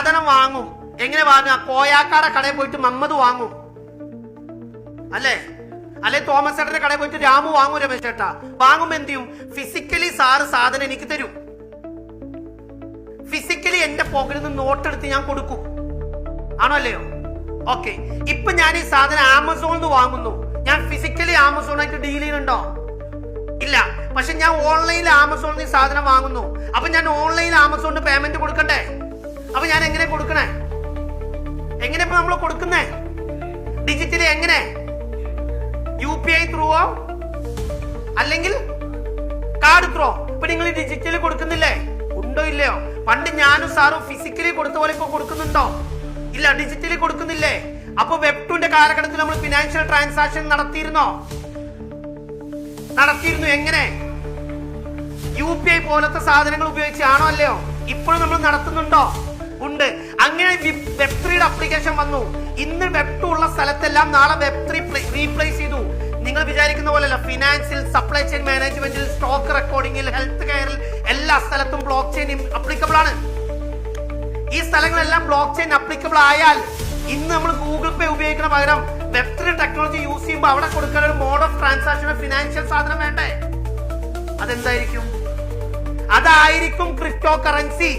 സാധനം വാങ്ങും. എങ്ങനെ വാങ്ങുക? കോയാക്കാടെ കടയിൽ പോയിട്ട് മമ്മദ് വാങ്ങും. അല്ലേ? അല്ലെ തോമസ് ചേട്ടന്റെ കടയിൽ പോയിട്ട് രാമു വാങ്ങും രമേശ് ചേട്ടാ. വാങ്ങും എന്ത് ചെയ്യും? ഫിസിക്കലി സാറ് സാധനം എനിക്ക് തരും. ഫിസിക്കലി എന്റെ പോക്കറ്റിൽ നിന്ന് നോട്ടെടുത്ത് ഞാൻ കൊടുക്കും. ആണോ അല്ലയോ? ഓക്കെ ഇപ്പൊ ഞാൻ ഈ സാധനം ആമസോണിൽ നിന്ന് വാങ്ങുന്നു. ഞാൻ ഫിസിക്കലി ആമസോണായിട്ട് ഡീൽ ചെയ്യുന്നുണ്ടോ? ഇല്ല. പക്ഷെ ഞാൻ ഓൺലൈനിൽ ആമസോണിൽ നിന്ന് സാധനം വാങ്ങുന്നു. അപ്പൊ ഞാൻ ഓൺലൈനിൽ ആമസോണിന് പേയ്മെന്റ് കൊടുക്കണ്ടേ? ഞാൻ എങ്ങനെ കൊടുക്കണേ? എങ്ങനെ ഇപ്പൊ നമ്മൾ കൊടുക്കുന്നേ? ഡിജിറ്റലി എങ്ങനെ? യു പി ഐ ത്രൂ അല്ലെങ്കിൽ കാർഡ് ത്രോ ഇപ്പൊ നിങ്ങൾ ഡിജിറ്റലി കൊടുക്കുന്നില്ലേ? ഉണ്ടോ ഇല്ലയോ? പണ്ട് ഞാനും സാറും ഫിസിക്കലി കൊടുത്ത പോലെ ഇപ്പൊ കൊടുക്കുന്നുണ്ടോ? ഇല്ല ഡിജിറ്റലി കൊടുക്കുന്നില്ലേ? അപ്പൊ വെബ് ടുന്റെ കാലഘട്ടത്തിൽ നമ്മൾ ഫിനാൻഷ്യൽ ട്രാൻസാക്ഷൻ നടത്തിയിരുന്നോ? നടത്തിയിരുന്നു എങ്ങനെ? യു പി ഐ പോലത്തെ സാധനങ്ങൾ ഉപയോഗിച്ചാണോ അല്ലയോ? ഇപ്പോഴും നമ്മൾ നടത്തുന്നുണ്ടോ? ഉണ്ട്. അങ്ങനെ വെബ് ത്രീയുടെ അപ്ലിക്കേഷൻ വന്നു. ഇന്ന് വെബ് ടു ഉള്ള സ്ഥലത്തെല്ലാം നാളെ വെബ് ത്രീ റീപ്ലേസ് ചെയ്തു. നിങ്ങൾ വിചാരിക്കുന്ന പോലെയല്ല. ഫിനാൻസിൽ സപ്ലൈ ചെയിൻ മാനേജ്മെന്റിൽ സ്റ്റോക്ക് റെക്കോർഡിംഗിൽ ഹെൽത്ത് കെയറിൽ എല്ലാ സ്ഥലത്തും ബ്ലോക്ക് ചെയിൻ അപ്ലിക്കബിൾ ആണ്. ഈ സ്ഥലങ്ങളെല്ലാം ബ്ലോക്ക് ചെയിൻ അപ്ലിക്കബിൾ ആയാൽ ഇന്ന് നമ്മൾ ഗൂഗിൾ പേ ഉപയോഗിക്കുന്ന പകരം വെബ് ത്രീ ടെക്നോളജി യൂസ് ചെയ്യുമ്പോൾ അവിടെ കൊടുക്കുന്ന ഒരു മോഡ് ഓഫ് ട്രാൻസാക്ഷൻ ഫിനാൻഷ്യൽ സാധനം വേണ്ടേ? അതെന്തായിരിക്കും? അതായിരിക്കും ക്രിപ്റ്റോ കറൻസി